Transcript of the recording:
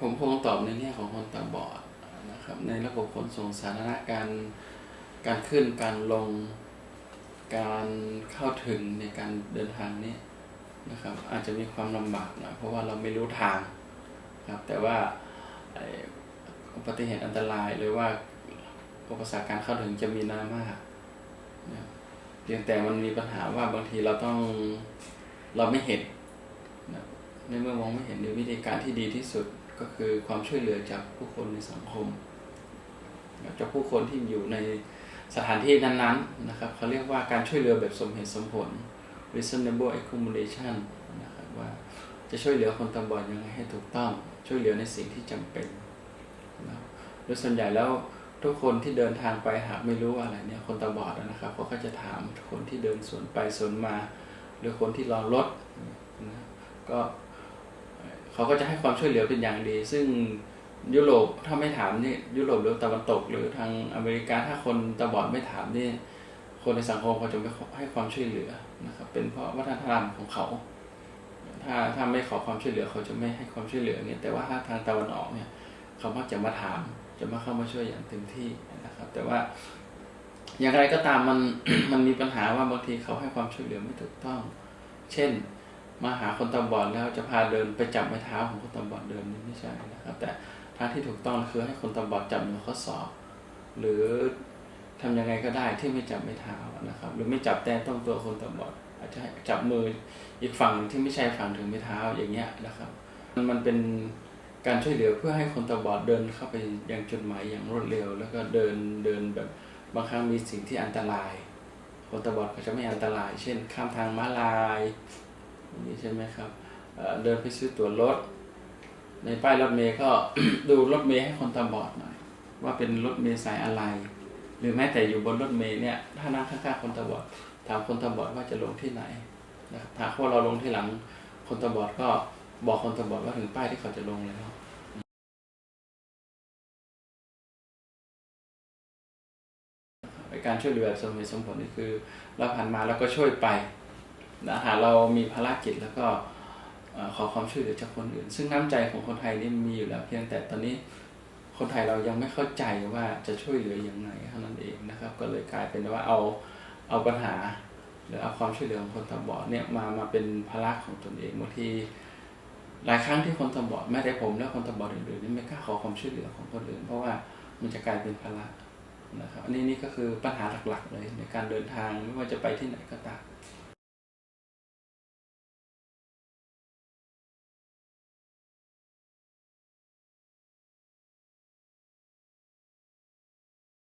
ผมคงตอบในแง่ของคนตาบอดนะครับ ในระบบขนส่งสาธารณะการการขึ้นการลงการเข้าถึงในการเดินทางนี้นะครับ อาจจะมีความลำบากหน่อยเพราะว่าเราไม่รู้ทางครับแต่ว่าอุบัติเหตุอันตรายหรือว่าอุปสรรคการเข้าถึงจะมีน้อยมากนะเพียงแต่มันมีปัญหาว่าบางทีเราต้องเราไม่เห็นนะในเมื่อมองไม่เห็นในวิธีการที่ดีที่สุด ก็คือความช่วยเหลือจากผู้คนในสังคม จากผู้คนที่อยู่ในสถานที่นั้นๆนะครับเขาเรียกว่าการช่วยเหลือแบบสมเหตุสมผล reasonable accommodation นะครับว่าจะช่วยเหลือคนตาบอดยังไงให้ถูกต้องช่วยเหลือในสิ่งที่จำเป็นนะโดยส่วนใหญ่แล้วทุกคนที่เดินทางไปหากไม่รู้อะไรเนี่ยคนตาบอดนะครับเขาก็จะถามคนที่เดินสวนไปสวนมา หรือคนที่รอรถนะก็ เขาก็จะให้ความช่วยเหลือเป็นอย่างดี ซึ่งยุโรปถ้าไม่ถามนี่ยุโรปหรือตะวันตก หรือทางอเมริกาถ้าคนตาบอดไม่ถามนี่คนในสังคมเขาจะไม่ให้ความช่วยเหลือนะครับเป็นเพราะวัฒนธรรมของเขา ถ้าถ้าไม่ขอความช่วยเหลือเขาจะไม่ให้ความช่วยเหลือเนี่ยแต่ว่าถ้าทางตะวันออกเนี่ยเขามักจะมาถาม จะมาเข้ามาช่วยอย่างเต็มที่นะครับ แต่ว่าอย่างไรก็ตามมันมันมีปัญหาว่าบางทีเขาให้ความช่วยเหลือไม่ถูกต้อง เช่น มาหาคนตาบอดแล้วจะพาเดินไปจับไม้เท้าของคนตาบอดเดินนี่ไม่ใช่นะครับ แต่ทางที่ถูกต้องคือให้คนตาบอดจับมือข้อศอกหรือทำยังไงก็ได้ที่ไม่จับไม้เท้านะครับ หรือไม่จับแต่ต้องตัวคนตาบอดอาจจะจับมืออีกฝั่งหนึ่งที่ไม่ใช่ฝั่งถึงไม้เท้าอย่างเงี้ยนะครับมันมันเป็นการช่วยเหลือเพื่อให้คนตาบอดเดินเข้าไปยังจุดหมายอย่างรวดเร็ว แล้วก็เดินเดินแบบบางครั้งมีสิ่งที่อันตราย คนตาบอดก็จะไม่อันตราย เช่น ข้ามทางม้าลาย อย่างนี้ใช่ไหมครับเเดินไปซื้อตั๋วรถ ในป้ายรถเมย์ก็ดูรถเมย์ให้คนตาบอดหน่อย ว่าเป็นรถเมย์สายอะไร หรือแม้แต่อยู่บนรถเมย์เนี่ยถ้านั่งข้างๆคนตาบอด ถามคนตาบอดว่าจะลงที่ไหนนะครับถ้าว่าเราลงที่หลังคนตาบอดก็บอกคนตาบอดว่าถึงป้ายที่เขาจะลงแล้วการช่วยเหลือแบบสมเหตุสมผลนี่คือ เราผ่านมาแล้วก็ช่วยไป นะหากเรามีภารกิจแล้วก็ขอความช่วยเหลือจากคนอื่น ซึ่งน้ำใจของคนไทยนี่มีอยู่แล้ว เพียงแต่ตอนนี้คนไทยเรายังไม่เข้าใจว่าจะช่วยเหลืออย่างไรเท่านั้นเองนะครับ ก็เลยกลายเป็นว่าเอาเอาปัญหาหรือเอาความช่วยเหลือของคนตาบอดเนี่ยมามาเป็นภาระของตนเองบางทีหลายครั้งที่คนตาบอดแม้แต่ผมและคนตาบอดอื่นๆนี่ไม่กล้าขอความช่วยเหลือของคนอื่น เพราะว่ามันจะกลายเป็นภาระนะครับอันนี้นี่ก็คือปัญหาหลักๆเลยในการเดินทางไม่ว่าจะไปที่ไหนก็ตาม